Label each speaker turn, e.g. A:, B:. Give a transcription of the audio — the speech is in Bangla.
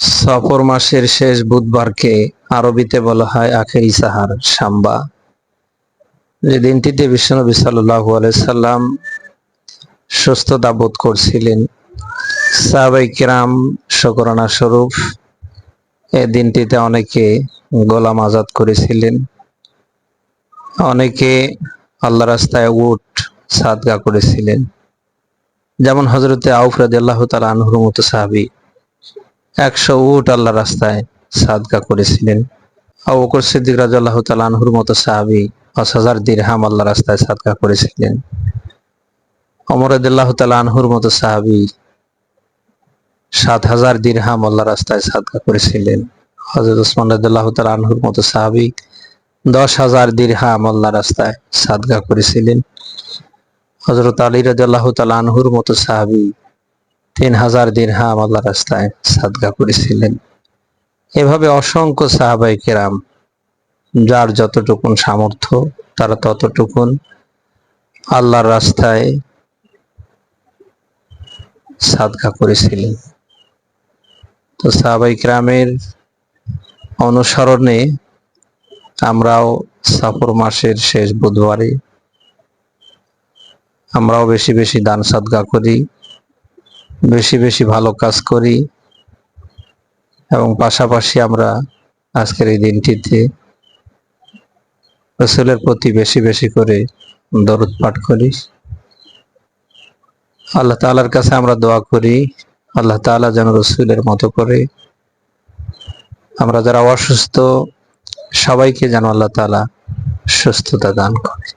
A: সফর মাসের শেষ বুধবারকে আরবিতে বলা হয় আখেরি সাহার, সাম্বা। যে দিনটিতে বিশ্বনবী সাল্লাম সুস্থতা বোধ করছিলেন, সাহাবাই কিরাম শকরানা স্বরূপ, এ দিনটিতে অনেকে গোলাম আজাদ করেছিলেন, অনেকে আল্লাহ রাস্তায় উট সাদগা করেছিলেন। যেমন হজরতে আউফ রাজি আল্লাহ তালা আনহুর মতো সাহাবি। একশো উট আল্লাহ রাস্তায় সাদগা করেছিলেন। আবু সিদ্দিক রাজু আল্লাহ আনহুর মতো সাহাবি পাঁচ হাজার দিরহাম আল্লাহ রাস্তায় সাদগা করেছিলেন। অমর আল্লাহ আনহুর মতো সাহাবি সাত হাজার দিরহাম আল্লাহ রাস্তায় সাদগা করেছিলেন। হজরত ওসমান রাদিল্লাহ তালা আনহুর মতো সাহাবি দশ হাজার দিরহাম আল্লাহ রাস্তায় সাদগা করেছিলেন। হজরত আলী রাজাল্লাহ তালা আনহুর মতো সাহাবি তিন হাজার দিরহাম আল্লাহ রাস্তায় সাদগা করেছিলেন। এভাবে অসংখ্য সাহাবাই কেরাম, যার যতটুকুন সামর্থ্য, তারা ততটুকুন আল্লাহর রাস্তায় সাদগা করেছিলেন। তো সাহাবাই কেরামের অনুসরণে আমরাও সাফর মাসের শেষ বুধবারে আমরাও বেশি বেশি দান সাদগা করি। বেশি বেশি ভালো কাজ করি এবং পাশাপাশি আমরা আজকের এই দিনটিতে রসুলের প্রতি বেশি বেশি করে দরুদ পাঠ করি। আল্লাহ তালার কাছে আমরা দোয়া করি। আল্লাহ তাআলা যেন রসুলের মতো করে আমরা যারা অসুস্থ, সবাইকে যেন আল্লাহ তাআলা সুস্থতা দান করে।